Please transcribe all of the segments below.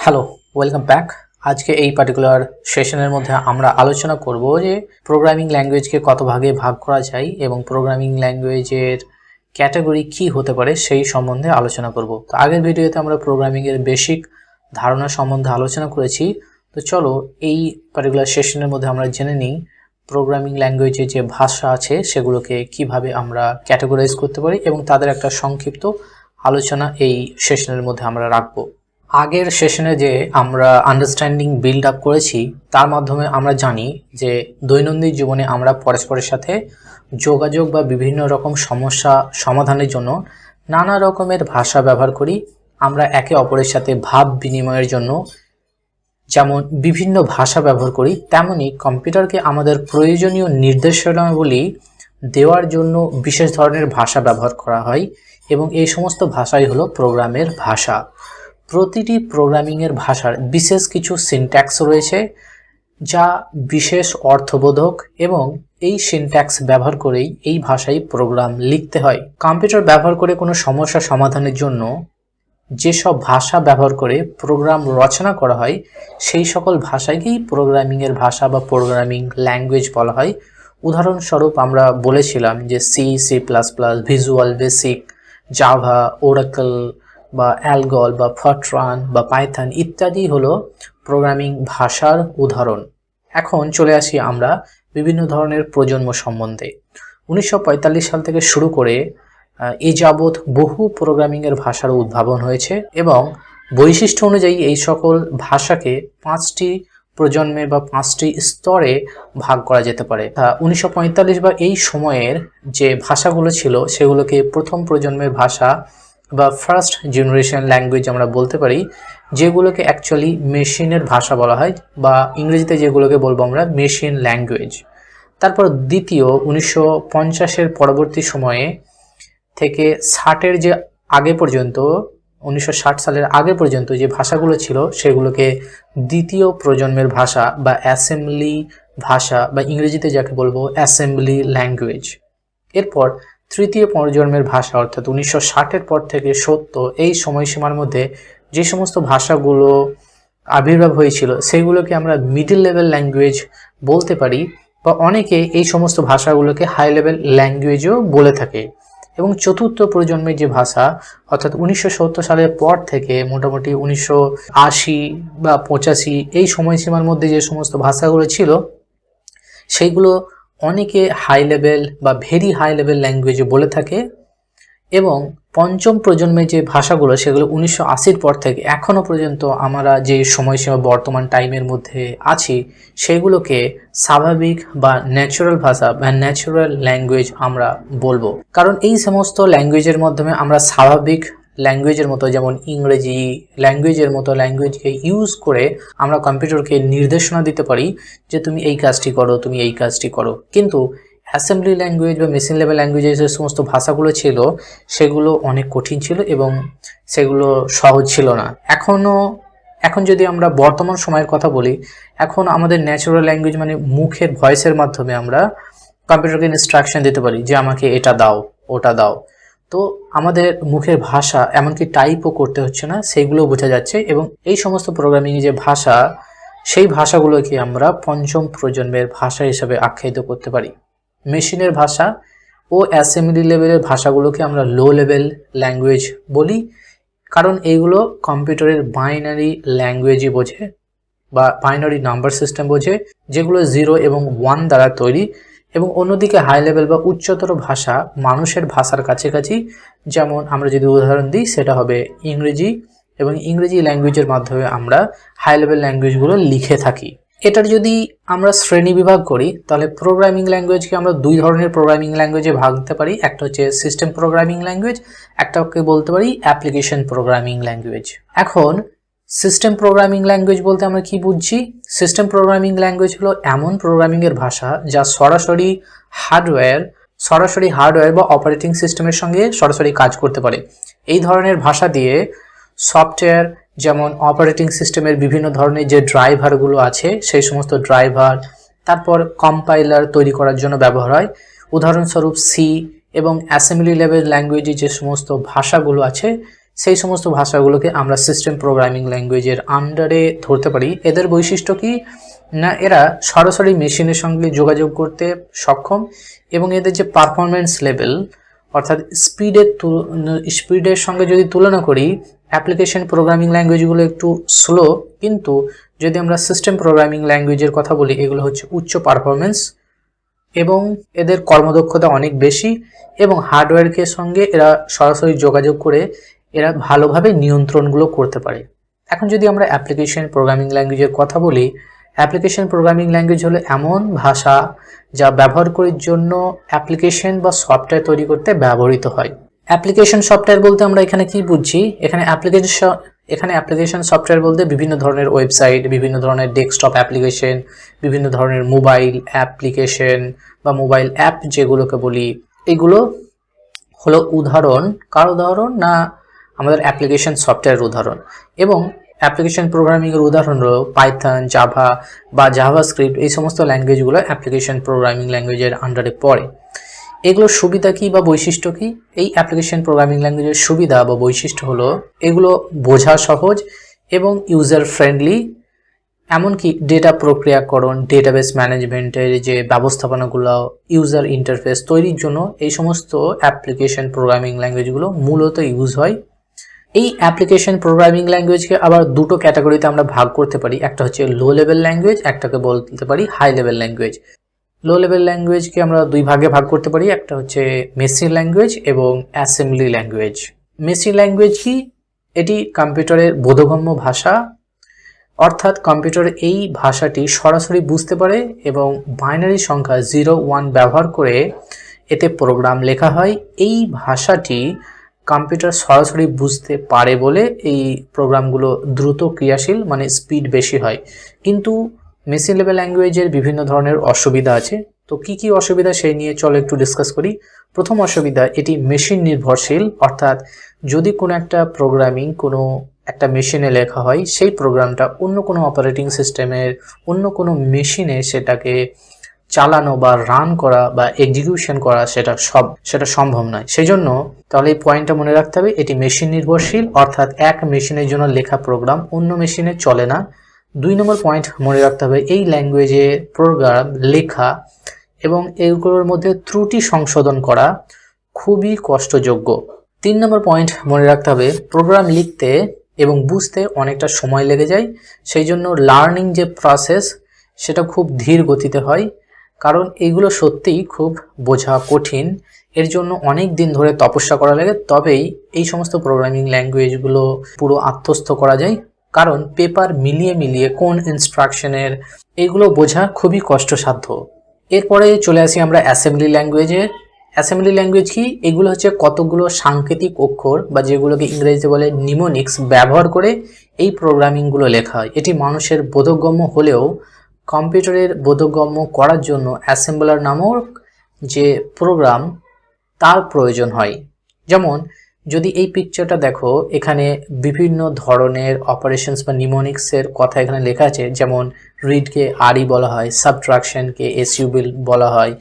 Hello welcome back আজকে এই particular সেশনের মধ্যে আমরা আলোচনা করব যে প্রোগ্রামিং ল্যাঙ্গুয়েজকে কত ভাগে ভাগ করা যায় এবং প্রোগ্রামিং ল্যাঙ্গুয়েজের ক্যাটাগরি কি হতে পারে সেই সম্বন্ধে আলোচনা করব। তো আগের ভিডিওতে আমরা প্রোগ্রামিংয়ের বেসিক ধারণা সম্বন্ধে আলোচনা করেছি। তো চলো এই পার্টিকুলার সেশনের মধ্যে আমরা জেনে নিই প্রোগ্রামিং ল্যাঙ্গুয়েজে যে ভাষা আছে সেগুলোকে কীভাবে আমরা ক্যাটাগরাইজ করতে পারি এবং তাদের একটা সংক্ষিপ্ত আলোচনা এই সেশনের মধ্যে আমরা রাখব। আগের সেশনে যে আমরা আন্ডারস্ট্যান্ডিং বিল্ড আপ করেছি, তার মাধ্যমে আমরা জানি যে দৈনন্দিন জীবনে আমরা পরস্পরের সাথে যোগাযোগ বা বিভিন্ন রকম সমস্যা সমাধানের জন্য নানা রকমের ভাষা ব্যবহার করি। আমরা একে অপরের সাথে ভাব বিনিময়ের জন্য যেমন বিভিন্ন ভাষা ব্যবহার করি, তেমনি কম্পিউটারকে আমাদের প্রয়োজনীয় নির্দেশনাবলী দেওয়ার জন্য বিশেষ ধরনের ভাষা ব্যবহার করা হয় এবং এই সমস্ত ভাষাই হলো প্রোগ্রামের ভাষা। প্রতিটি প্রোগ্রামিংয়ের ভাষার বিশেষ কিছু সিনট্যাক্স রয়েছে, যা বিশেষ অর্থবোধক এবং এই সিনট্যাক্স ব্যবহার করেই এই ভাষায় প্রোগ্রাম লিখতে হয়। কম্পিউটার ব্যবহার করে কোনো সমস্যা সমাধানের জন্য যেসব ভাষা ব্যবহার করে প্রোগ্রাম রচনা করা হয়, সেই সকল ভাষাকেই প্রোগ্রামিংয়ের ভাষা বা প্রোগ্রামিং ল্যাঙ্গুয়েজ বলা হয়। উদাহরণস্বরূপ আমরা বলেছিলাম যে C C plus plus Visual Basic Java Oracle বা অ্যালগল বা ফটরান বা পাইথন ইত্যাদি হলো প্রোগ্রামিং ভাষার উদাহরণ। এখন চলে আসি আমরা বিভিন্ন ধরনের প্রজন্ম সম্বন্ধে। উনিশশো পঁয়তাল্লিশ সাল থেকে শুরু করে এ যাবৎ বহু প্রোগ্রামিংয়ের ভাষার উদ্ভাবন হয়েছে এবং বৈশিষ্ট্য অনুযায়ী এই সকল ভাষাকে পাঁচটি প্রজন্মে বা পাঁচটি স্তরে ভাগ করা যেতে পারে। উনিশশো পঁয়তাল্লিশ বা এই সময়ের যে ভাষাগুলো ছিল, সেগুলোকে প্রথম প্রজন্মের ভাষা বা ফার্স্ট জেনারেশন ল্যাঙ্গুয়েজ আমরা বলতে পারি, যেগুলোকে অ্যাকচুয়ালি মেশিনের ভাষা বলা হয় বা ইংরেজিতে যেগুলোকে বলব আমরা মেশিন ল্যাঙ্গুয়েজ তারপর দ্বিতীয়, উনিশশো পঞ্চাশের পরবর্তী সময়ে থেকে ষাটের যে আগে পর্যন্ত, উনিশশো ষাট সালের আগে পর্যন্ত যে ভাষাগুলো ছিল, সেগুলোকে দ্বিতীয় প্রজন্মের ভাষা বা অ্যাসেম্বলি ভাষা বা ইংরেজিতে যাকে বলব অ্যাসেম্বলি ল্যাঙ্গুয়েজ এরপর তৃতীয় প্রজন্মের ভাষা, অর্থাৎ উনিশশো ষাটের পর থেকে সত্তর এই সময়সীমার মধ্যে যে সমস্ত ভাষাগুলো আবির্ভাব হয়েছিল, সেগুলোকে আমরা মিডিল লেভেল ল্যাঙ্গুয়েজ বলতে পারি বা অনেকে এই সমস্ত ভাষাগুলোকে হাই লেভেল ল্যাঙ্গুয়েজও বলে থাকে। এবং চতুর্থ প্রজন্মের যে ভাষা, অর্থাৎ উনিশশো সত্তর সালের পর থেকে মোটামুটি উনিশশো আশি বা পঁচাশি, এই সময়সীমার মধ্যে যে সমস্ত ভাষাগুলো ছিল, সেইগুলো অনেকে হাই লেভেল বা ভেরি হাই লেভেল ল্যাঙ্গুয়েজে বলে থাকে এবং পঞ্চম প্রজন্মের যে ভাষাগুলো সেগুলো উনিশশো আশির পর থেকে এখনও পর্যন্ত আমরা যে সময়সীমা বর্তমান টাইমের মধ্যে আছি, সেগুলোকে স্বাভাবিক বা ন্যাচারাল ভাষা বা ন্যাচারাল ল্যাঙ্গুয়েজ আমরা বলব। কারণ এই সমস্ত ল্যাঙ্গুয়েজের মাধ্যমে আমরা স্বাভাবিক ল্যাঙ্গুয়েজের মতো, যেমন ইংরেজি ল্যাঙ্গুয়েজের মতো ল্যাঙ্গুয়েজকে ইউজ করে আমরা কম্পিউটারকে নির্দেশনা দিতে পারি যে তুমি এই কাজটি করো, তুমি এই কাজটি করো। কিন্তু অ্যাসেম্বলি ল্যাঙ্গুয়েজ বা মেশিন লেভেল ল্যাঙ্গুয়েজের যে সমস্ত ভাষাগুলো ছিল, সেগুলো অনেক কঠিন ছিল এবং সেগুলো সহজ ছিল না। এখনও এখন যদি আমরা বর্তমান সময়ের কথা বলি, এখন আমাদের ন্যাচারাল ল্যাঙ্গুয়েজ মানে মুখের ভয়েসের মাধ্যমে আমরা কম্পিউটারকে ইনস্ট্রাকশন দিতে পারি যে আমাকে এটা দাও, ওটা দাও। তো আমাদের মুখের ভাষা এমনকি টাইপও করতে হচ্ছে না সেইগুলো বোঝা যাচ্ছে এবং এই সমস্ত প্রোগ্রামিং যে ভাষা, সেই ভাষাগুলোকে আমরা পঞ্চম প্রজন্মের ভাষা হিসাবে আখ্যায়িত করতে পারি। মেশিনের ভাষা ও অ্যাসেম্বলি লেভেলের ভাষাগুলোকে আমরা লো লেভেল ল্যাঙ্গুয়েজ বলি, কারণ এইগুলো কম্পিউটারের বাইনারি ল্যাঙ্গুয়েজই বোঝে বা বাইনারি নাম্বার সিস্টেম বোঝে, যেগুলো জিরো এবং ওয়ান দ্বারা তৈরি এবং অন্যদিকে হাই লেভেল বা উচ্চতর ভাষা মানুষের ভাষার কাছাকাছি। যেমন আমরা যদি উদাহরণ দিই, সেটা হবে ইংরেজি এবং ইংরেজি ল্যাঙ্গুয়েজের মাধ্যমে আমরা হাই লেভেল ল্যাঙ্গুয়েজগুলো লিখে থাকি। এটার যদি আমরা শ্রেণি বিভাগ করি, তাহলে প্রোগ্রামিং ল্যাঙ্গুয়েজকে আমরা দুই ধরনের প্রোগ্রামিং ল্যাঙ্গুয়েজে ভাগতে পারি। একটা হচ্ছে সিস্টেম প্রোগ্রামিং ল্যাঙ্গুয়েজ একটাকে বলতে পারি অ্যাপ্লিকেশন প্রোগ্রামিং ল্যাঙ্গুয়েজ এখন সিস্টেম প্রোগ্রামিং ল্যাঙ্গুয়েজ বলতে আমরা কি বুঝছি? সিস্টেম প্রোগ্রামিং ল্যাঙ্গুয়েজ হলো এমন প্রোগ্রামিংয়ের ভাষা যা সরাসরি হার্ডওয়্যার সরাসরি হার্ডওয়্যার বা অপারেটিং সিস্টেমের সঙ্গে সরাসরি কাজ করতে পারে। এই ধরনের ভাষা দিয়ে সফটওয়্যার যেমন অপারেটিং সিস্টেমের বিভিন্ন ধরনের যে ড্রাইভারগুলো আছে, সেই সমস্ত ড্রাইভার তারপর কম্পাইলার তৈরি করার জন্য ব্যবহার হয়। উদাহরণস্বরূপ সি এবং অ্যাসেম্বলি লেভেল ল্যাঙ্গুয়েজে যে সমস্ত ভাষাগুলো আছে সেই সমস্ত ভাষাগুলোকে আমরা সিস্টেম প্রোগ্রামিং ল্যাঙ্গুয়েজের আন্ডারে ধরতে পারি। এদের বৈশিষ্ট্য কি? না, এরা সরাসরি মেশিনের সঙ্গে যোগাযোগ করতে সক্ষম এবং এদের যে পারফরমেন্স লেভেল অর্থাৎ স্পিডের স্পিডের সঙ্গে যদি তুলনা করি অ্যাপ্লিকেশন প্রোগ্রামিং ল্যাঙ্গুয়েজগুলো একটু স্লো কিন্তু যদি আমরা সিস্টেম প্রোগ্রামিং ল্যাঙ্গুয়েজের কথা বলি, এগুলো হচ্ছে উচ্চ পারফরমেন্স এবং এদের কর্মদক্ষতা অনেক বেশি এবং হার্ডওয়্যারকে সঙ্গে এরা সরাসরি যোগাযোগ করে এরা ভালোভাবে নিয়ন্ত্রণগুলো করতে পারে। এখন যদি আমরা অ্যাপ্লিকেশন প্রোগ্রামিং ল্যাঙ্গুয়েজের কথা বলি অ্যাপ্লিকেশন প্রোগ্রামিং ল্যাঙ্গুয়েজ হলো এমন ভাষা যা ব্যবহার করার জন্য অ্যাপ্লিকেশন বা সফটওয়্যার তৈরি করতে ব্যবহৃত হয়। অ্যাপ্লিকেশন সফটওয়্যার বলতে আমরা এখানে কি বুঝছি? এখানে অ্যাপ্লিকেশন এখানে অ্যাপ্লিকেশন সফটওয়্যার বলতে বিভিন্ন ধরনের ওয়েবসাইট বিভিন্ন ধরনের ডেস্কটপ অ্যাপ্লিকেশন বিভিন্ন ধরনের মোবাইল অ্যাপ্লিকেশন বা মোবাইল অ্যাপ যেগুলোকে বলি। এগুলো হলো উদাহরণ। কার উদাহরণ না আমাদের অ্যাপ্লিকেশন সফটওয়্যার উদাহরণ। এবং অ্যাপ্লিকেশন প্রোগ্রামিংয়ের উদাহরণ হলো পাইথন জাভা বা জাভা স্ক্রিপ্ট এই সমস্ত ল্যাঙ্গুয়েজগুলো অ্যাপ্লিকেশন প্রোগ্রামিং ল্যাঙ্গুয়েজের আন্ডারে পড়ে। এগুলোর সুবিধা কি বা বৈশিষ্ট্য কি? এই অ্যাপ্লিকেশন প্রোগ্রামিং ল্যাঙ্গুয়েজের সুবিধা বা বৈশিষ্ট্য হলো এগুলো বোঝা সহজ এবং ইউজার ফ্রেন্ডলি এমনকি ডেটা প্রক্রিয়াকরণ ডেটাবেস ম্যানেজমেন্টের যে ব্যবস্থাপনাগুলো ইউজার ইন্টারফেস তৈরির জন্য এই সমস্ত অ্যাপ্লিকেশন প্রোগ্রামিং ল্যাঙ্গুয়েজগুলো মূলত ইউজ হয় এই অ্যাপ্লিকেশন প্রোগ্রামিং ল্যাঙ্গুয়েজকে আবার দুটো ক্যাটাগরিতে আমরা ভাগ করতে পারি। একটা হচ্ছে লো লেভেল ল্যাঙ্গুয়েজ একটাকে বলতে পারি high level language low level ল্যাঙ্গুয়েজকে আমরা দুই ভাগে ভাগ করতে পারি, একটা হচ্ছে মেশিন ল্যাঙ্গুয়েজ এবং অ্যাসেম্বলি ল্যাঙ্গুয়েজ মেশিন ল্যাঙ্গুয়েজ কি? এটি কম্পিউটারের বোধগম্য ভাষা। অর্থাৎ কম্পিউটার এই ভাষাটি সরাসরি বুঝতে পারে এবং বাইনারি সংখ্যা জিরো ওয়ান ব্যবহার করে এতে প্রোগ্রাম লেখা হয়। এই ভাষাটি কম্পিউটার সরাসরি বুঝতে পারে বলে এই প্রোগ্রামগুলো দ্রুত ক্রিয়াশীল মানে স্পিড বেশি হয়। কিন্তু মেশিন লেভেল ল্যাঙ্গুয়েজের বিভিন্ন ধরনের অসুবিধা আছে। তো কি কি অসুবিধা সেই নিয়ে চলো একটু ডিসকাস করি। প্রথম অসুবিধা, এটি মেশিন নির্ভরশীল, অর্থাৎ যদি কোনো একটা প্রোগ্রামিং কোনো একটা মেশিনে লেখা হয়, সেই প্রোগ্রামটা অন্য কোনো অপারেটিং সিস্টেমের, অন্য কোনো মেশিনে সেটাকে চালানো বা রান করা বা এক্সিকিউশন করা সেটা সব, সেটা সম্ভব নয়। সেই জন্য তাহলে এই পয়েন্টটা মনে রাখতে হবে, এটি মেশিন নির্ভরশীল, অর্থাৎ এক মেশিনের জন্য লেখা প্রোগ্রাম অন্য মেশিনে চলে না। দুই নম্বর পয়েন্ট মনে রাখতে হবে, এই ল্যাঙ্গুয়েজে প্রোগ্রাম লেখা এবং এগুলোর মধ্যে ত্রুটি সংশোধন করা খুবই কষ্টযোগ্য। তিন নম্বর পয়েন্ট মনে রাখতে হবে প্রোগ্রাম লিখতে এবং বুঝতে অনেকটা সময় লেগে যায় সেই জন্য লার্নিং যে প্রসেস সেটা খুব ধীর গতিতে হয়। কারণ এগুলো সত্যিই খুব বোঝা কঠিন। এর জন্য অনেক দিন ধরে তপস্যা করা লাগে, তবেই এই সমস্ত প্রোগ্রামিং ল্যাঙ্গুয়েজগুলো পুরো আত্মস্থ করা যায়। কারণ পেপার মিলিয়ে মিলিয়ে কোন ইনস্ট্রাকশনের এগুলো বোঝা খুবই কষ্টসাধ্য। এরপরে চলে আসি আমরা অ্যাসেম্বলি ল্যাঙ্গুয়েজে অ্যাসেম্বলি ল্যাঙ্গুয়েজ কি? এগুলো হচ্ছে কতগুলো সাংকেতিক অক্ষর বা যেগুলোকে ইংরেজিতে বলে নিমোনিক্স ব্যবহার করে এই প্রোগ্রামিংগুলো লেখা হয়। এটি মানুষের বোধগম্য হলেও কম্পিউটারের বোধগম্য করার জন্য অ্যাসেম্বলার নামক যে প্রোগ্রাম, তার প্রয়োজন হয়। যেমন, যদি এই পিকচারটা দেখো, এখানে বিভিন্ন ধরনের অপারেশনস বা নিমোনিক্সের কথা এখানে লেখা আছে। যেমন রিডকে আরই বলা হয় সাবট্রাকশনকে এসইউবিল বলা হয়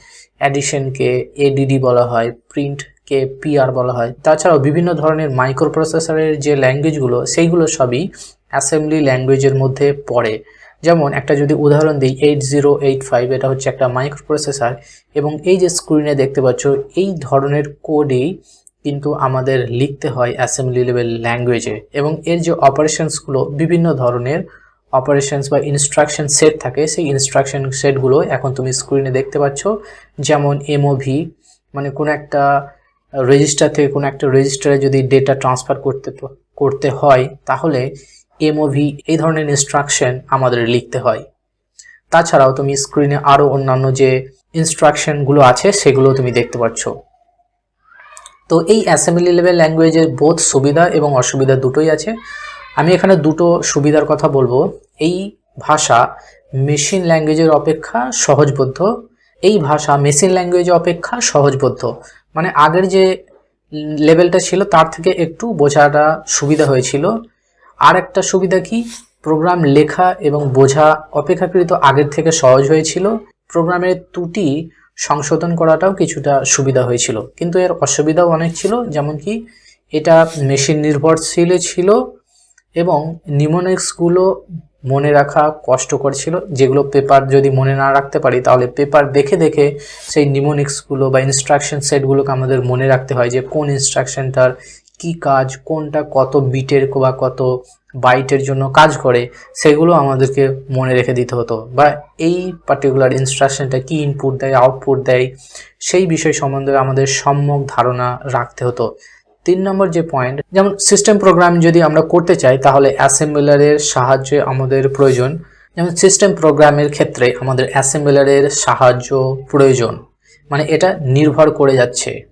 অ্যাডিশনকে এডিডি বলা হয় প্রিন্টকে পিআর বলা হয়। তাছাড়াও বিভিন্ন ধরনের মাইক্রো প্রসেসরের যে ল্যাঙ্গুয়েজগুলো সেইগুলো সবই অ্যাসেম্বলি ল্যাঙ্গুয়েজের মধ্যে পড়ে। যেমন একটা যদি উদাহরণ দিই এইট জিরো এইট ফাইভ এটা হচ্ছে একটা মাইক্রো প্রসেসর এবং এই যে স্ক্রিনে দেখতে পাচ্ছ, এই ধরনের কোডেই কিন্তু আমাদের লিখতে হয় অ্যাসেম্বলি লেভেল ল্যাঙ্গুয়েজে এবং এর যে অপারেশনসগুলো বিভিন্ন ধরনের অপারেশনস বা ইনস্ট্রাকশন সেট থাকে, সেই ইনস্ট্রাকশন সেটগুলো এখন তুমি স্ক্রিনে দেখতে পাচ্ছ। যেমন এমওভি মানে কোনো একটা রেজিস্টার থেকে কোনো একটা রেজিস্টারে যদি ডেটা ট্রান্সফার করতে করতে হয়, তাহলে এমওভি এই ধরনের ইনস্ট্রাকশন আমাদের লিখতে হয়। তাছাড়াও তুমি স্ক্রিনে আরও অন্যান্য যে ইনস্ট্রাকশনগুলো আছে, সেগুলো তুমি দেখতে পাচ্ছ তো এই অ্যাসেম্বলি লেভেল ল্যাঙ্গুয়েজের বোধ সুবিধা এবং অসুবিধা দুটোই আছে। আমি এখানে দুটো সুবিধার কথা বলব। এই ভাষা মেশিন ল্যাঙ্গুয়েজের অপেক্ষা সহজবোধ্য। এই ভাষা মেশিন ল্যাঙ্গুয়েজ অপেক্ষা সহজবোধ্য। মানে আগের যে লেভেলটা ছিল, তার থেকে একটু বোঝাটা সুবিধা হয়েছিল। আর একটা সুবিধা কি? প্রোগ্রাম লেখা এবং বোঝা অপেক্ষাকৃত আগের থেকে সহজ হয়েছিল। প্রোগ্রামের ত্রুটি সংশোধন করাটাও কিছুটা সুবিধা হয়েছিল। কিন্তু এর অসুবিধাও অনেক ছিল, যেমন কি এটা মেশিন নির্ভরশীল ছিল এবং নিমোনিক্সগুলো মনে রাখা কষ্টকর ছিল। যেগুলো পেপার যদি মনে না রাখতে পারি, তাহলে পেপার দেখে দেখে সেই নিমোনিক্সগুলো বা ইনস্ট্রাকশন সেটগুলোকে আমাদের মনে রাখতে হয় যে কোন ইনস্ট্রাকশনটার কি কাজ, কোনটা কত বিটের বা কত বাইটের জন্য কাজ করে, সেগুলো আমাদেরকে মনে রেখে দিতে হতো। বা এই পার্টিকুলার ইনস্ট্রাকশনটা কি ইনপুট দেয় আউটপুট দেয়, সেই বিষয় সম্বন্ধে আমাদের সম্যক ধারণা রাখতে হতো। তিন নম্বর যে পয়েন্ট যেমন সিস্টেম প্রোগ্রাম যদি আমরা করতে চাই, তাহলে অ্যাসেম্বলারের সাহায্যে আমাদের প্রয়োজন। যেমন সিস্টেম প্রোগ্রামের ক্ষেত্রে আমাদের অ্যাসেম্বলারের সাহায্য প্রয়োজন। মানে এটা নির্ভর করে যাচ্ছে।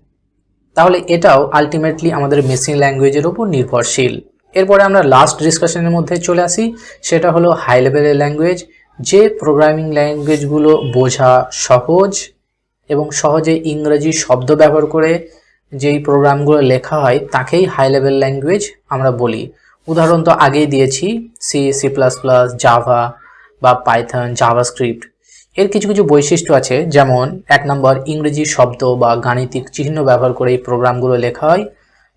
তাহলে এটাও আলটিমেটলি আমাদের মেশিন ল্যাঙ্গুয়েজের উপর নির্ভরশীল। এরপরে আমরা লাস্ট ডিসকাশনের মধ্যে চলে আসি, সেটা হলো হাই লেভেলের ল্যাঙ্গুয়েজ যে প্রোগ্রামিং ল্যাঙ্গুয়েজগুলো বোঝা সহজ এবং সহজে ইংরেজি শব্দ ব্যবহার করে যেই প্রোগ্রামগুলো লেখা হয়, তাকেই হাই লেভেল ল্যাঙ্গুয়েজ আমরা বলি। উদাহরণ তো আগেই দিয়েছি C C plus plus Java বা পাইথন জাভাস্ক্রিপ্ট এর কিছু কিছু বৈশিষ্ট্য আছে, যেমন এক নম্বর, ইংরেজি শব্দ বা গাণিতিক চিহ্ন ব্যবহার করে এই প্রোগ্রামগুলো লেখা হয়।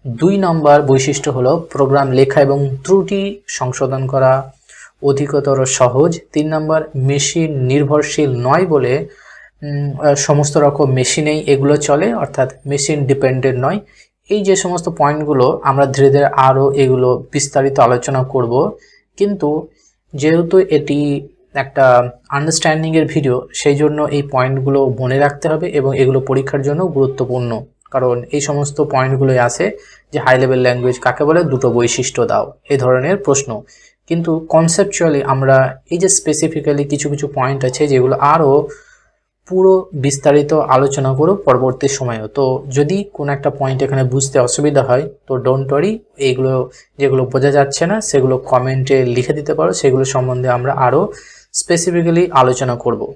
দুই নম্বর বৈশিষ্ট্য হলো প্রোগ্রাম লেখা এবং ত্রুটি সংশোধন করা অধিকতর সহজ। তিন নম্বর, মেশিন নির্ভরশীল নয় বলে সমস্ত রকম মেশিনেই এগুলো চলে, অর্থাৎ মেশিন ডিপেন্ডেন্ট নয়। এই যে সমস্ত পয়েন্টগুলো আমরা ধীরে ধীরে আরও এগুলো বিস্তারিত আলোচনা করব। কিন্তু যেহেতু এটি একটা আন্ডারস্ট্যান্ডিংয়ের ভিডিও সেই জন্য এই পয়েন্টগুলো মনে রাখতে হবে এবং এগুলো পরীক্ষার জন্য গুরুত্বপূর্ণ। কারণ এই সমস্ত পয়েন্টগুলোই আছে যে হাই লেভেল ল্যাঙ্গুয়েজ কাকে বলে, দুটো বৈশিষ্ট্য দাও এই ধরনের প্রশ্ন। কিন্তু কনসেপচুয়ালি আমরা এই যে স্পেসিফিক্যালি কিছু কিছু পয়েন্ট আছে যেগুলো আরও পুরো বিস্তারিত আলোচনা করো পরবর্তী সময়েও। তো যদি কোনো একটা পয়েন্ট এখানে বুঝতে অসুবিধা হয়, তো ডোন্ট ওয়ারি এইগুলো যেগুলো বোঝা যাচ্ছে না, সেগুলো কমেন্টে লিখে দিতে পারো, সেগুলো সম্বন্ধে আমরা আরও স্পেসিফিক্যালি আলোচনা করব।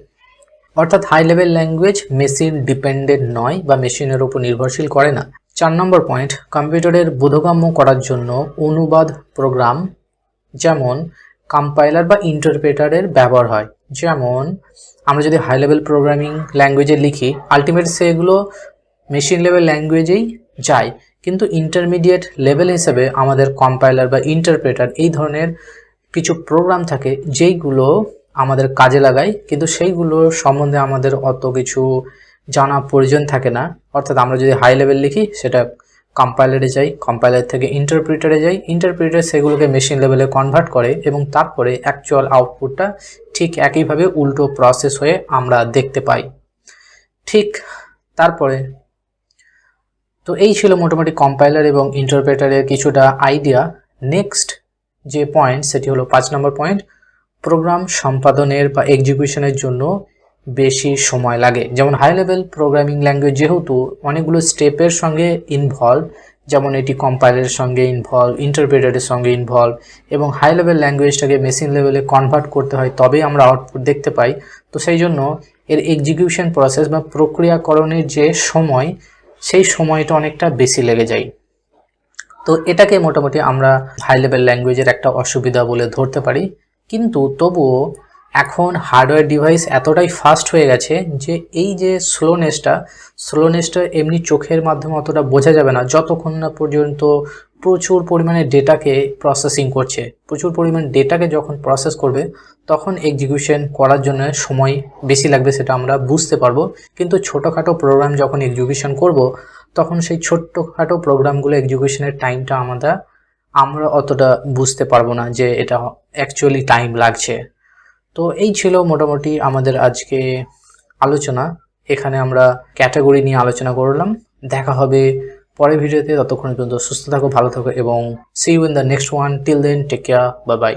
অর্থাৎ high level language machine dependent নয় বা মেশিনের উপর নির্ভরশীল করে না। চার নম্বর পয়েন্ট কম্পিউটারের বোধগম্য করার জন্য অনুবাদ প্রোগ্রাম যেমন কম্পাইলার বা ইন্টারপ্রেটারের ব্যবহার হয়। যেমন, আমরা যদি হাই লেভেল প্রোগ্রামিং ল্যাঙ্গুয়েজে লিখি আলটিমেট সেগুলো মেশিন লেভেল ল্যাঙ্গুয়েজেই যায়। কিন্তু ইন্টারমিডিয়েট লেভেল হিসেবে আমাদের কম্পাইলার বা ইন্টারপ্রেটার এই ধরনের কিছু প্রোগ্রাম থাকে, যেইগুলো আমাদের কাজে লাগাই, কিন্তু সেইগুলো সম্বন্ধে আমাদের অত কিছু জানা প্রয়োজন থাকে না। অর্থাৎ আমরা যদি হাই লেভেল লিখি, সেটা কম্পাইলারে যাই কম্পাইলার থেকে ইন্টারপ্রিটারে যাই ইন্টারপ্রিটার সেগুলোকে মেশিন লেভেলে কনভার্ট করে এবং তারপরে অ্যাকচুয়াল আউটপুটটা ঠিক একইভাবে উল্টো প্রসেস হয়ে আমরা দেখতে পাই। ঠিক তারপরে, তো এই ছিল মোটামুটি কম্পাইলার এবং ইন্টারপ্রেটারের কিছুটা আইডিয়া নেক্সট যে পয়েন্ট সেটি হলো পাঁচ নম্বর পয়েন্ট প্রোগ্রাম সম্পাদনের বা এক্সিকিউশনের জন্য বেশি সময় লাগে। যেমন হাই লেভেল প্রোগ্রামিং ল্যাঙ্গুয়েজ যেহেতু অনেকগুলো স্টেপের সঙ্গে ইনভলভ যেমন এটি কম্পাইলারের সঙ্গে ইনভলভ ইন্টারপ্রেটারের সঙ্গে ইনভলভ এবং হাই লেভেল ল্যাঙ্গুয়েজটাকে মেশিন লেভেলে কনভার্ট করতে হয়, তবেই আমরা আউটপুট দেখতে পাই। তো সেই জন্য এর এক্সিকিউশন প্রসেস বা প্রক্রিয়াকরণের যে সময়, সেই সময়টা অনেকটা বেশি লেগে যায়। তো এটাকে মোটামুটি আমরা হাই লেভেল ল্যাঙ্গুয়েজের একটা অসুবিধা বলে ধরতে পারি। কিন্তু তবুও এখন হার্ডওয়্যার ডিভাইস এতটাই ফাস্ট হয়ে গেছে যে এই যে স্লোনেসটা স্লোনেসটা এমনি চোখের মাধ্যমে অতটা বোঝা যাবে না। যতক্ষণ না পর্যন্ত প্রচুর পরিমাণে ডেটাকে প্রসেসিং করছে, প্রচুর পরিমাণ ডেটাকে যখন প্রসেস করবে, তখন এক্সিকিউশন করার জন্য সময় বেশি লাগবে সেটা আমরা বুঝতে পারব। কিন্তু ছোটোখাটো প্রোগ্রাম যখন এক্সিকিউশন করব, তখন সেই ছোট্টখাটো প্রোগ্রামগুলো এক্সিকিউশনের টাইমটা আমরা আমরা অতটা বুঝতে পারব না যে এটা অ্যাকচুয়ালি টাইম লাগছে। তো এই ছিল মোটামুটি আমাদের আজকে আলোচনা। এখানে আমরা ক্যাটাগরি নিয়ে আলোচনা করলাম। দেখা হবে পরের ভিডিওতে। ততক্ষণ পর্যন্ত সুস্থ থাকো, ভালো থাকো এবং see you in the next one till then take care bye bye